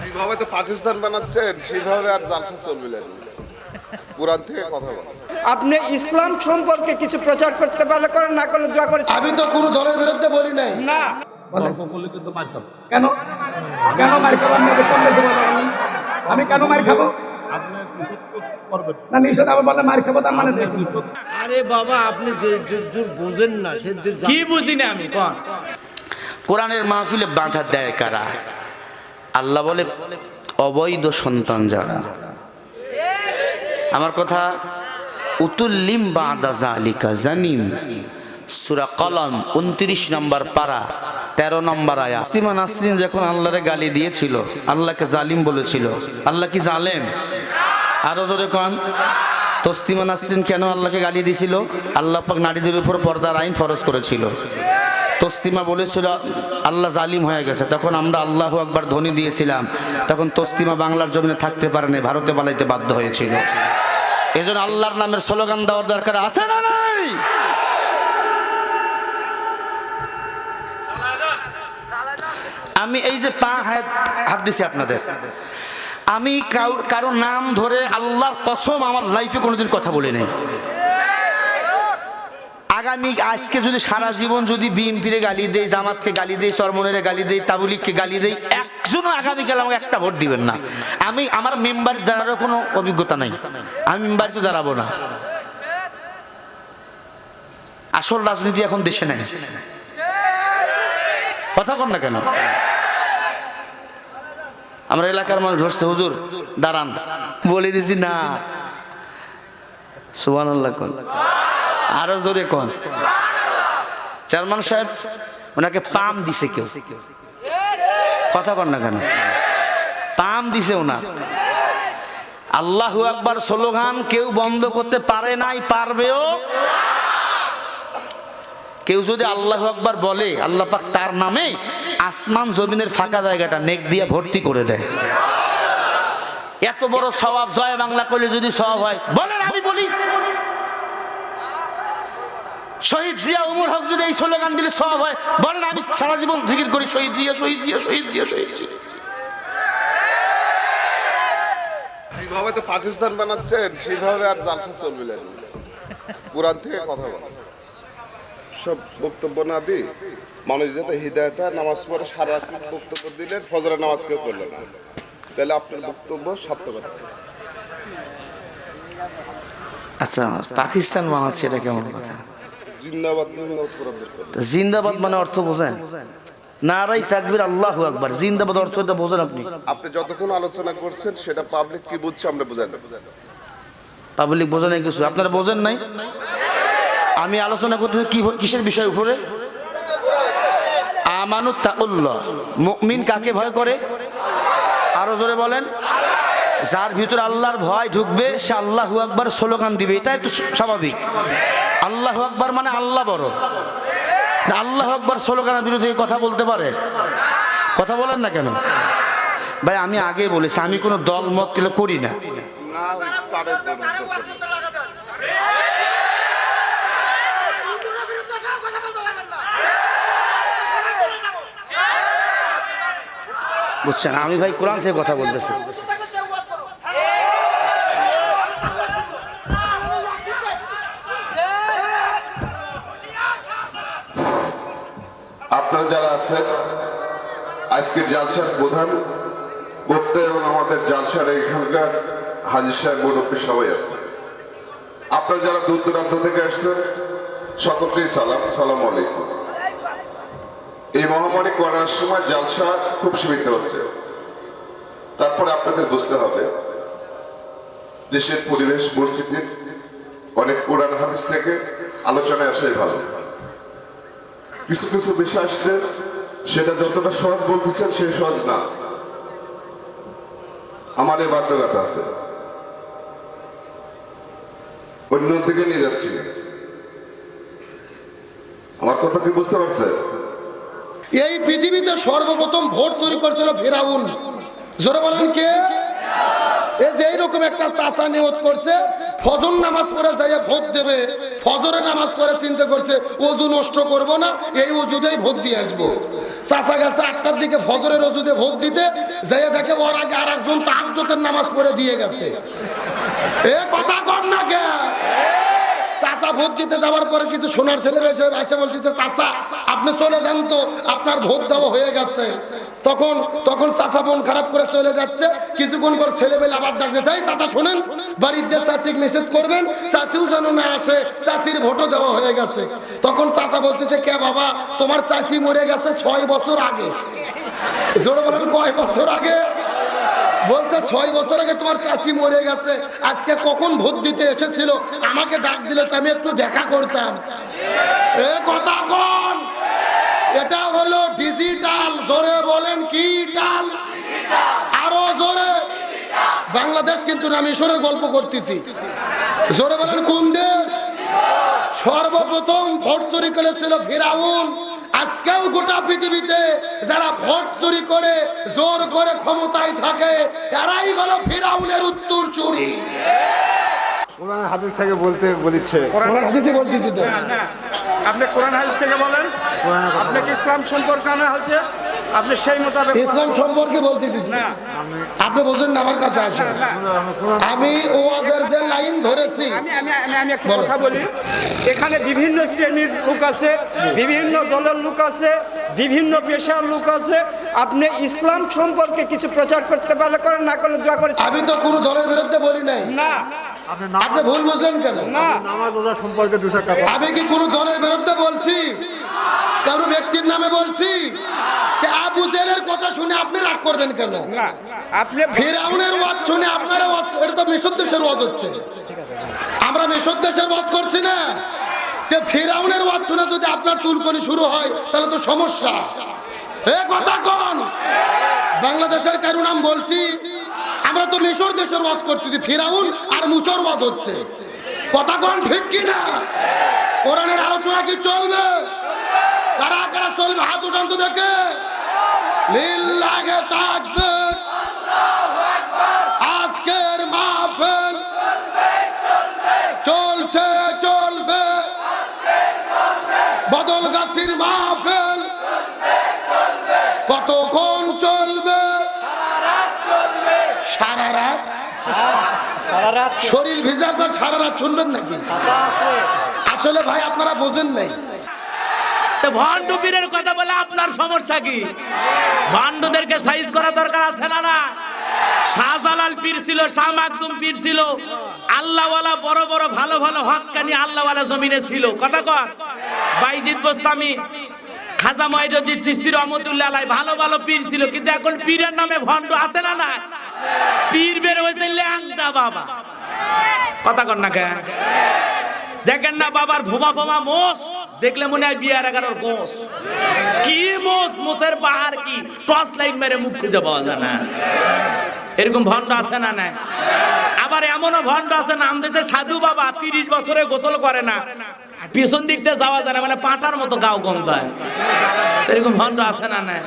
যেভাবে তো পাকিস্তান বানাচ্ছেন সেভাবে আর জালসা চলবে না। কোরআন থেকে কথা বলা। আপনি ইসলাম সম্পর্কে কিছু প্রচার করতে পারলে করেন না করলে দোয়া করে আমি তো কোনো দলের বিরুদ্ধে বলি নাই। না। তর্ক করলে কিন্তু কেন? কেন মার আমি কেন মার খাব? মানে আরে বাবা আপনি বোঝেন না কি বুঝি না আমি কোন কোরআনের মাহফিলে বাধা দেয় কারা? আল্লাহ বলে, অবৈধ সন্তান যারা। আমার কথা, উতুল্লিম বাদা জালিকা জানিম। সুরা কলম উনত্রিশ নম্বর পারা, তেরো নম্বর আয়া। ইস্তিমা নাসরিন যখন আল্লাহরে গালি দিয়েছিল, আল্লাহকে জালিম বলেছিল, আল্লাহ কি জালেম? আরও জোরে কন। তস্তিমা নাসরিন কেন আল্লাহকে গালি দিয়েছিল? আল্লাহ পাক নারীদের উপর পর্দার আইন ফরজ করেছিল। তস্তিমা বলেছিল, আল্লাহ জালিম হয়ে গেছে। তখন আমরা আল্লাহ একবার ধ্বনি দিয়েছিলাম। তখন তস্তিমা বাংলার জমিনে থাকতে পারেনি, ভারতে পালাইতে বাধ্য হয়েছিল। এজন্য আল্লাহর নামের স্লোগান দেওয়ার দরকার আছে না নাই? আমি এই যে পা হাত হাত দিছি আপনাদের। আমি কারও নাম ধরে আল্লাহর কসম আমার লাইফে কোনোদিন কথা বলি নাই আগামী আজকে যদি সারা জীবন যদি বিএনপিরে গালি দেই, জামাতকে গালি দেই চরমনের গালি দেই, তাবুলিককে গালি দেই, একজনও আগামীকাল আমাকে একটা ভোট দিবেন না। আমি, আমার মেম্বার দাঁড়ারও কোনো অভিজ্ঞতা নাই। আমি মেম্বারিতে দাঁড়াবো না। আসল রাজনীতি এখন দেশে নেই। কথা কন না কেন? আমরা এলাকার মানুষ ধরছে, হুজুর, দাঁড়ান। বলে দিছি, না। সুবান আল্লাহ আরও জোরে কন? চেয়ারম্যান সাহেব, ওনাকে পাম দিছে কেউ। কথা কন না কেন? পাম দিছে ওনার আল্লাহু আকবার স্লোগান, কেউ বন্ধ করতে পারে নাই, পারবেও? কেউ যদি আল্লাহ আকবার বলে, আল্লাহ পাক তার নামে আসমান জমিনের ফাঁকা জায়গাটা নেক দিয়ে ভর্তি করে দেয়। এত বড় স্বভাব জয় বাংলা করলে যদি স্বভাব হয়, বলেন আমি বলি। শহীদ জিয়া উমর হক যদি এই স্লোগান দিলে সব হয় বলেন আমি সারা জীবন জিকির করি শহীদ জিয়া শহীদ জিয়া শহীদ জিয়া শহীদ জিয়া। যেভাবে তো পাকিস্তান বানাচ্ছেন সেভাবে আর জালসা চলবে না। কোরআন থেকে কথা বলা। সব বক্তব্য না দি মানুষ যাতে হৃদায়ত নামাজ পড়ে সারা রাত বক্তব্য দিলেন ফজরের নামাজ কেউ পড়ল না। তাহলে আপনার বক্তব্য সার্থকতা আচ্ছা পাকিস্তান বানাচ্ছে এটা কেমন কথা? জিন্দাবাদ মানে অর্থ বোঝেন। নারাই তাকবির আল্লাহ আকবার। জিন্দাবাদ অর্থ এটা বোঝেন আপনি। আপনি যতক্ষণ আলোচনা করছেন সেটা পাবলিক কি বুঝছে আমরা বোঝাই পাবলিক বোঝেন নাই কিছু। আপনারা বোঝেন নাই? আমি আলোচনা করতেছি কি কিসের বিষয় উপরে? আমানুত তাউল্লাহ মুমিন কাকে ভয় করে? আরও জোরে বলেন। যার ভিতরে আল্লাহর ভয় ঢুকবে সে আল্লাহু আকবার স্লোগান দিবে। এটাই তো স্বাভাবিক। আল্লাহু আকবার মানে আল্লাহ বড়। আল্লাহ আকবার স্লোগানের বিরুদ্ধে কথা বলতে পারে? কথা বলেন না কেন? ভাই, আমি আগে বলেছি, আমি কোনো দল, মত করি না। বুঝছেন? আমি ভাই কোরআন থেকে কথা বলতেছি আপনারা যারা আছেন আজকের জালসার প্রধান বক্তা এবং আমাদের জালসার এখানকার হাজির সাহেব মুরব্বী সবাই আছে। আপনারা যারা দূর দূরান্ত থেকে আসছেন, সকলকেই সালাম সালাম আলাইকুম। এই মহামারী করার সময় জালসা খুব সীমিত হচ্ছে। তারপরে আপনাদের বুঝতে হবে, দেশের পরিবেশ পরিস্থিতির অনেক কোরআন হাদিস থেকে আলোচনায় আসাই ভালো। কিছু কিছু বিষয় আসলে সেটা যতটা সহজ বলতেছেন সে সহজ না। আমার এই বাধ্যকতা আছে। অন্য দিকে নিয়ে যাচ্ছি। আমার কথা কি বুঝতে পারছেন? এই পৃথিবীতে সর্বপ্রথম ভোট তৈরি করেছিল ফেরাউন। জোরে বলেন কে? যে এইরকম একটা করছে নামাজ পড়ে ভোট দেবে নামাজ পড়ে করছে নষ্ট করব না, এই অজুতেই ভোট দিয়ে আটটার দিকে অজুতে ভোট দিতে দেখে ওর আগে আর একজন নামাজ পড়ে দিয়ে এ কথা কর না কে? ভোট যাওয়ার পরে কিছু সোনার ছেলে আপনি চলে যান তো, আপনার ভোট দেওয়া হয়ে গেছে। তখন তখন চাচা বোন খারাপ করে চলে যাচ্ছে। কিছুক্ষণ পর ছেলেবেলে আবার ডাকতে চাই চাচা, শোনেন, বাড়ির যে চাচিক নিষেধ করবেন, চাচিও যেন না আসে, চাচির ভোটও দেওয়া হয়ে গেছে। তখন চাচা বলতেছে, কে বাবা, তোমার চাচি মরে গেছে ছয় বছর আগে। জোরে বলেন, কয় বছর আগে? বলছে, ছয় বছর আগে তোমার চাচি মরে গেছে। আজকে কখন ভোট দিতে এসেছিল? আমাকে ডাক দিলে তো আমি একটু দেখা করতাম। এ কথা কোন এটা হলো ডিজিটাল। জোরে বলেন কি টাল? আরও জোরে। বাংলাদেশ কিন্তু না, মিশরের গল্প করতেছি। জোরে বলেন কোন দেশ? সর্বপ্রথম ভোট চুরি করেছিল ফিরাউন। আজকেও গোটা পৃথিবীতে যারা ভোট চুরি করে, জোর করে ক্ষমতায় থাকে, এরাই হলো ফিরাউনের উত্তর চুরি। কোরআন হাদিস থেকে বলতে বলিচ্ছে কোরআন হাদিসে বলতেছি তো। আপনি কোরআন হাদিস থেকে বলেন। আপনাকে ইসলাম সম্পর্কে আনা হচ্ছে আপনি সেই মোতাবেক ইসলাম সম্পর্কে বলতেছি না আপনি বোঝেন না আমার কাছে আসেন আমি ওয়াজের যে লাইন ধরেছি আমি আমি আমি আমি একটা কথা বলি। এখানে বিভিন্ন শ্রেণির লোক আছে বিভিন্ন দলের লোক আছে বিভিন্ন পেশার লোক আছে। আপনি ইসলাম সম্পর্কে কিছু প্রচার করতে পারলে করেন না করলে দোয়া করে আমি তো কোনো দলের বিরুদ্ধে বলি নাই। না। আপনি আপনি ভুল বুঝলেন কেন? না। নামাজ রোজা সম্পর্কে। আমি কি কোনো দলের বিরুদ্ধে বলছি? কারও ব্যক্তির নামে বলছি? আবু জেলের কথা শুনে আপনি রাগ করবেন কেন? আপনি ফিরাউনের ওয়াজ শুনে আপনারা ওয়াজ এটা তো মিশর দেশের ওয়াজ হচ্ছে। আমরা মিশর দেশের ওয়াজ করছি না। তে ফিরাউনের ওয়াজ শুনে যদি আপনার চুলকনি শুরু হয় তাহলে তো সমস্যা। এ কথা কোন। বাংলাদেশের কারও নাম বলছি আমরা তো মিশর দেশের ওয়াজ করতেছি ফিরাউন আর মুসর ওয়াজ হচ্ছে। কথা কোন ঠিক কি না কোরআনের আলোচনা কি চলবে? কারা কারা চলবে? হাত উঠান তো দেখে। আজকের মাহফিল চলছে চলবে। মাহফিল কতক্ষণ চলবে? সারা রাত? শরীর ভিজার পর সারা রাত শুনবেন নাকি? আসলে ভাই আপনারা বোঝেন নাই। ভণ্ড পীরের কথা বলে আপনার সমস্যা কি? ভণ্ডদেরকে সাইজ করা দরকার আছে না না? শাহজালাল পীর ছিল, শাহ মাকদুম পীর ছিল। আল্লাহওয়ালা বড় বড় ভালো ভালো হক্কানি আল্লাহওয়ালা জমিনে ছিল। কথা কর বাইজিদ বোস্তামি, খাজা মহিদুদ্দিন সিস্তি রহমতুল্লাহ ভালো ভালো পীর ছিল, কিন্তু এখন পীরের নামে ভণ্ড আছে না না? পীর বের হয়েছে ল্যাংটা বাবা। কথা কর না কে দেখেন না বাবার ভোমা ভোমা মোষ দেখলে মনে হয় বিয়ার এগারোর গোস কি মোষ? মোষের পাহাড় কি? টর্চ লাইট মেরে মুখ খুঁজে পাওয়া যায় না। এরকম ভণ্ড আছে না নাই? আবার এমনও ভণ্ড আছে নাম দিয়েছে সাধু বাবা তিরিশ বছরে গোসল করে না। পিছন দিক দিয়ে যাওয়া যায় না মানে পাটার মতো গাও গন্ধায় এরকম ভণ্ড আছে না নাই?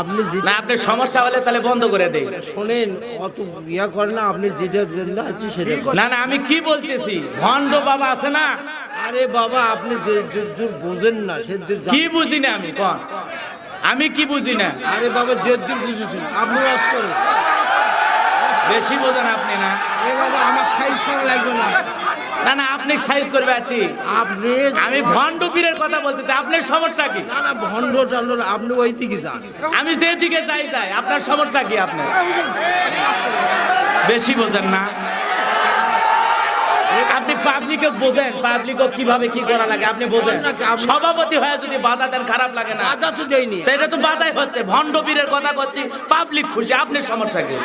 আপনি না আপনার সমস্যা হলে তাহলে বন্ধ করে দেই। শোনেন অত ইয়া করেন না আপনি যেটার জন্য আছে সেটা না না আমি কি বলতেছি? ভণ্ড বাবা আছে না? আরে বাবা আপনি যে যে- যে বোঝেন না কি বুঝি না আমি? কোন? আমি কি বুঝি না? আরে বাবা যে দূর বুঝেছেন আপনি ওয়াজ করেন। বেশি বোঝেন আপনি না। এ বাবা আমার সাইজ করা লাগবে না। না না আপনি সাইজ করবে আছি আপনি আমি ভণ্ড পীরের কথা বলতেছি আপনার সমস্যা কি? না না ভণ্ড টান্ড আপনি ওই দিকে যান। আমি যেদিকে যাই যাই আপনার সমস্যা কি আপনার? বেশি বোঝেন না। আপনি পাবলিকে বোঝেন পাবলিক কীভাবে কি করা লাগে আপনি বোঝেন। সভাপতি হয়ে যদি বাধা দেন খারাপ লাগে না। আদা তো দেয়নি। এটা তো বাধাই হচ্ছে ভণ্ড পীরের কথা করছি পাবলিক খুশি আপনার সমস্যা কি?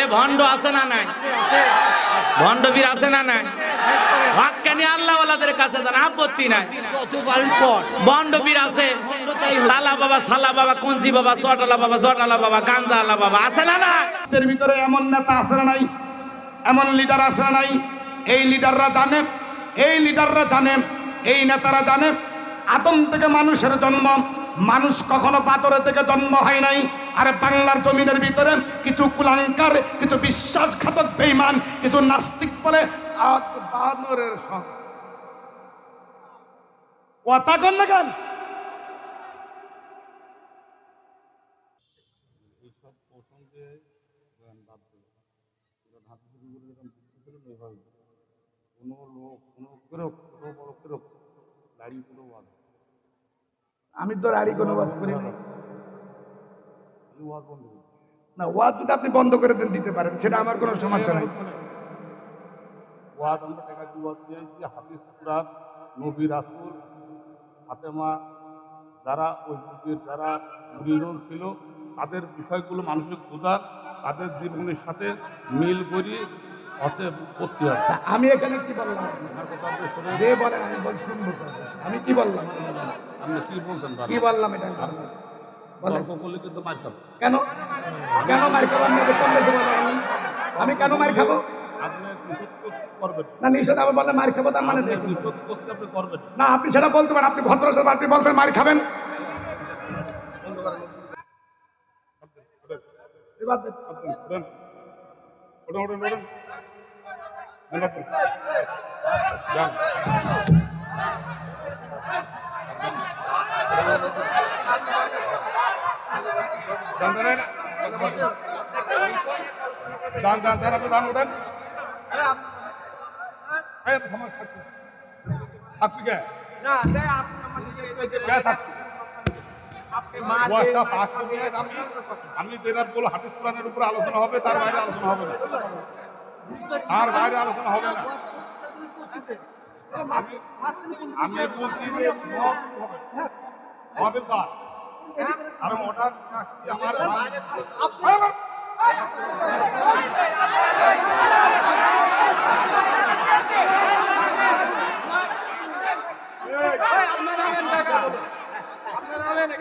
এ ভণ্ড আছে না নাই? ভণ্ড বীর আছে না নাই? হক্কানি আল্লাহওয়ালাদের কাছে যান আপত্তি নাই। কত পারেন পর বন্ড বীর আছে। তালা বাবা, সালা বাবা কঞ্চি বাবা, চটালা বাবা, জটালা বাবা গাঞ্জা আল্লাহ বাবা, আছে না না এর ভিতরে এমন নেতা আছে না নাই? এমন লিডার আছে না নাই? এই লিডাররা জানে, এই লিডাররা জানে, এই নেতারা জানে, আদম থেকে মানুষের জন্ম, মানুষ কখনো পাথরের থেকে জন্ম হয় নাই। আর বাংলার জমিনের ভিতরে কিছু কুলাঙ্কার, কিছু বিশ্বাসঘাতক বেইমান কিছু নাস্তিক বলে বানরের সঙ্গ। কথা কন না কেন? এইসব প্রসঙ্গে হাদিসের উপরে যখন ওইভাবে কোনো লোক কোনো কেরক ছোট বড় কেরক দাড়ি কোনো ওয়াজ আমি তো রাড়ি কোনো ওয়াজ করি না ওয়াজ বন্ধ করুন না ওয়াজ যদি আপনি বন্ধ করে দেন দিতে পারেন সেটা আমার কোনো সমস্যা নেই। ওয়াজ আমরা টাকা দিয়ে ওয়াজ দিয়েছি হাদিস কুরআন নবী রাসূল ফাতেমা যারা ওই যুগের যারা ছিল তাদের বিষয়গুলো মানুষের বোঝা তাদের জীবনের সাথে মিল করি হচ্ছে করতে হবে। আমি এখানে কি বললাম? যে আমি বল শুনব আমি কি বললাম? আপনি কি বলছেন কি বললাম এটা আমি বললাম। বলেন। তর্ক করলে কিন্তু মার খাব। কেন? কেন মার খাব? আমি কেন মার খাব? না নিষেধ আমার বললে মার খাব তার মানে নিষেধ করতে আপনি করবেন না আপনি সেটা বলতে পারেন। আপনি ভদ্র আপনি বলছেন মার খাবেন। এবার দেখ। ওঠেন ওঠেন ওঠেন ওঠেন যান যান যান যান যান যান আপনি যান ওঠেন এই, থামান, থাকবি। থাকবি কে? ওয়াজটা পাস আমি আমি বলো হাদিস কোরআনের উপর আলোচনা হবে তার বাইরে আলোচনা হবে না তার বাইরে আলোচনা হবে না আমি- বলছি যে হবে। মহাবীর কার? কারণ ওটা আমার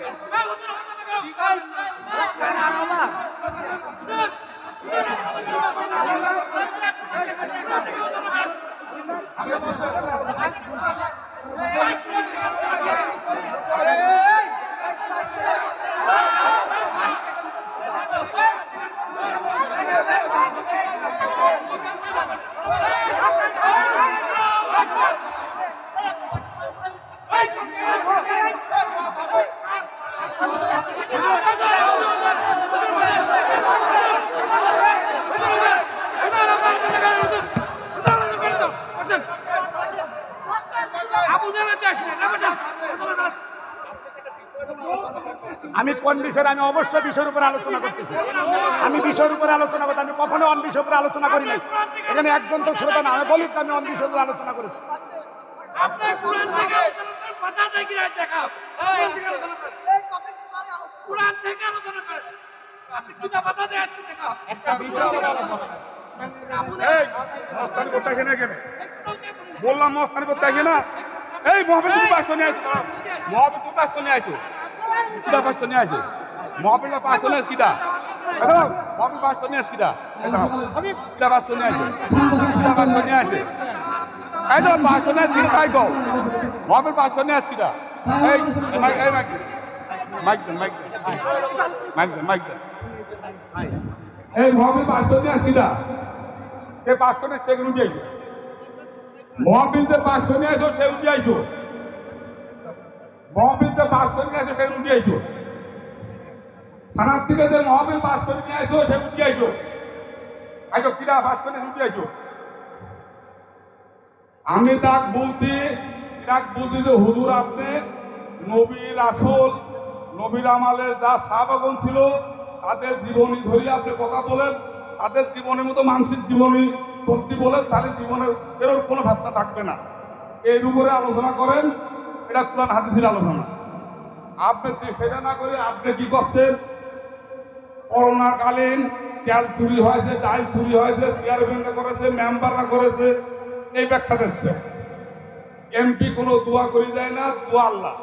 আমি কোন বিষয়ে আমি অবশ্যই বিষয়ের উপর আলোচনা করতেছি। আমি বিষয়ের উপরে আলোচনা করতে আমি কখনো অন বিষয়ের উপরে আলোচনা করি নাই। এখানে একজন তো শ্রোতা না আমি বলি তো আমি অন বিষয়ের উপরে আলোচনা করেছি। এই মস্তানি বললাম মস্তানি করতে আসে না এই মহাবীর তুমি পাশ করে আসো মহাবীর তুমি পাশ করে আসো কিটা পাশ করে আসো মহাবীর পাশ করে কিটা মহাবীর পাশ করে কিটা কিটা পাশ করে আসো কিটা পাশ করে আসে এই তো পাশ করে আসছি তাই তো মহাবীর পাশ করে কিটা এই এই মাইক এই mic mic mic mic mic এই মহাবীর পাশ করে নিয়ে আসছি কিটা সে পাস করে সে উঠে আইছো মহাবিল যে পাস করে আসো সে উঠে আইছো মহাবিল যে পাস করে আসো সে উঠে আইছো থানার থেকে যে মহাবিল পাস করে নিয়ে আসো সে উঠে আইছো আইছো কিরা পাস করে উঠে আইছো আমি তাক বলছি তাক বলছি যে, হুজুর আপনি নবী রাসূল নবীর আমালের যা সাহাবাগণ ছিল, তাদের জীবনী ধরে আপনি কথা বলেন, তাদের জীবনের মতো মানসিক জীবনী সত্যি বলেন তাহলে জীবনে এর কোনো ভাবনা থাকবে না। এর উপরে আলোচনা করেন, এটা কোরআন হাদিসের আলোচনা। আপনি সেটা না করে আপনি কি করছেন? করোনা কালীন তেল চুরি হয়েছে, ডাল চুরি হয়েছে চেয়ারম্যানরা করেছে মেম্বাররা করেছে, এই ব্যাখ্যা দিচ্ছে। এমপি কোনো দোয়া করি দেয় না, দোয়া আল্লাহ।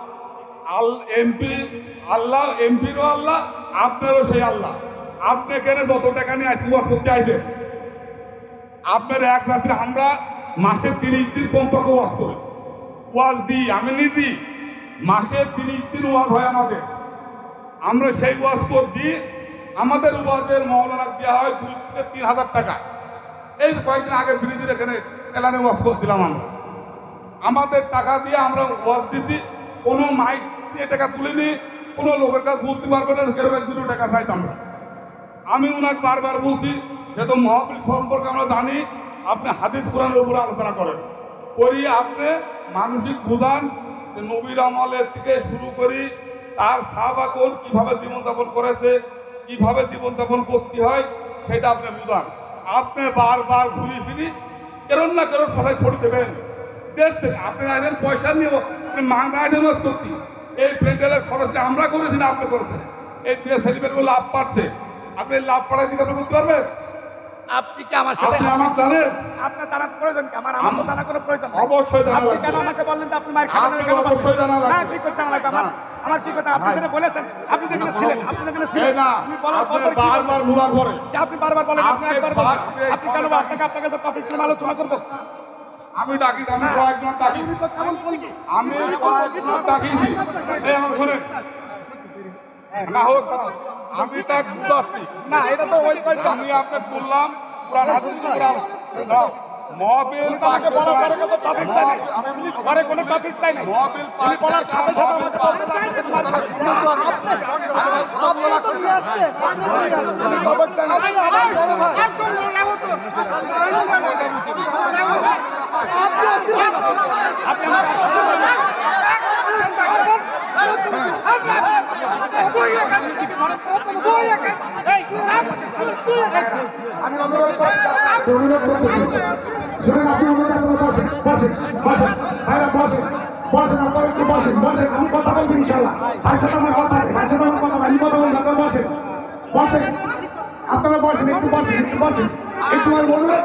আল এমপি আল্লাহ এমপিরও আল্লাহ, আপনারও সেই আল্লাহ। আপনি এখানে যত টাকা নিয়ে আসি করতে আইছেন আপনার এক রাত্রে আমরা মাসে তিরিশ দিন কমপক্ষে ওয়াজ করি। ওয়াজ দিই, আমি নিজেই। মাসে তিরিশ দিন ওয়াজ হয় আমাদের। আমরা সেই ওয়াজ কর দিই, আমাদের ওয়াজের মৌলানা দেওয়া হয় দুই থেকে তিন হাজার টাকা। এই কয়েকদিন আগে ব্রিজের এখানে এলানে ওয়াজ করে দিলাম আমরা। আমাদের টাকা দিয়ে আমরা ওয়াজ দিছি, কোনো মাইক দিয়ে টাকা তুলিনি, কোনো লোকের কাছে বলতে পারবে না কেউ দুটো টাকা চাইতাম না আমি ওনাকে বারবার বলছি, যেহেতু মহাবীর সম্পর্কে আমরা জানি, আপনি হাদিস কোরআনের উপরে আলোচনা করেন। করি আপনি মানসিক বুঝান যে নবীর আমলের থেকে শুরু করি, তার সাহাবাগণ কীভাবে জীবনযাপন করেছে, কীভাবে জীবনযাপন করতে হয়, সেটা আপনি বুঝান। আপনি বারবার ঘুরি ফিরি কেরণ না কেরণ কথায় খড়ি দেবেন। দেখছেন, আপনি আসেন পয়সা নিয়েও আপনি মাংনা আসেন করতে এই প্যান্ডেলের খরচটা আমরা করেছি না আপনি করেছেন? এই দিয়ে সেলিব্রেটগুলো লাভ পাচ্ছে আপনি লাভ পাড়ায় দিকে আপনি করতে পারবেন। আপনি কি আমার সাথে আমার জানেন। আপনার জানার প্রয়োজন কি? আমার আমার তো জানার কোনো প্রয়োজন অবশ্যই জানা আপনি। কেন আমাকে বললেন যে আপনি মার খাবেন কেন? অবশ্যই জানা লাগবে। হ্যাঁ ঠিক করে জানা লাগবে। আমার আমার কি কথা? আপনি যেটা বলেছেন আপনি যেখানে ছিলেন আপনি যেখানে ছিলেন। না আপনি বলার পর কি? বারবার ভুলার পরে। আপনি বারবার বলেন আপনি একবার বারবার- আপনি কেন আপনাকে আপনার কাছে টপিক ছিল আলোচনা করব? আমি ডাকি আমি কয়েকজন ডাকিছি কেমন বলবি আমি কয়েকজন ডাকিছি এই আমার শুনেন। না হোক আমি তার বুঝাচ্ছি না এটা তো ওই আমি আপনাকে বললাম পুরান হাদিস কোরআন না। তো বলার পরে কোনো টপিক নাই ঘরে কোনো টপিক দেয় নাই। মহাবীর উনি বলার সাথে সাথে আমাকে বলছে যে আপনাকে মার খাবেন। উনি টপিক দেয় নাই। আপনি আমি অনুরোধ অনুরোধ করতেছি শুনুন আপনি আমাদের আপনারা বসেন বসেন বসেন ভাইরা বসেন বসেন আপনারা একটু বসেন। বসেন আমি কথা বলব ইনশাল্লাহ ভাইয়ের সাথে আপনারা বসেন একটু বসেন একটু বসেন একটু আমি অনুরোধ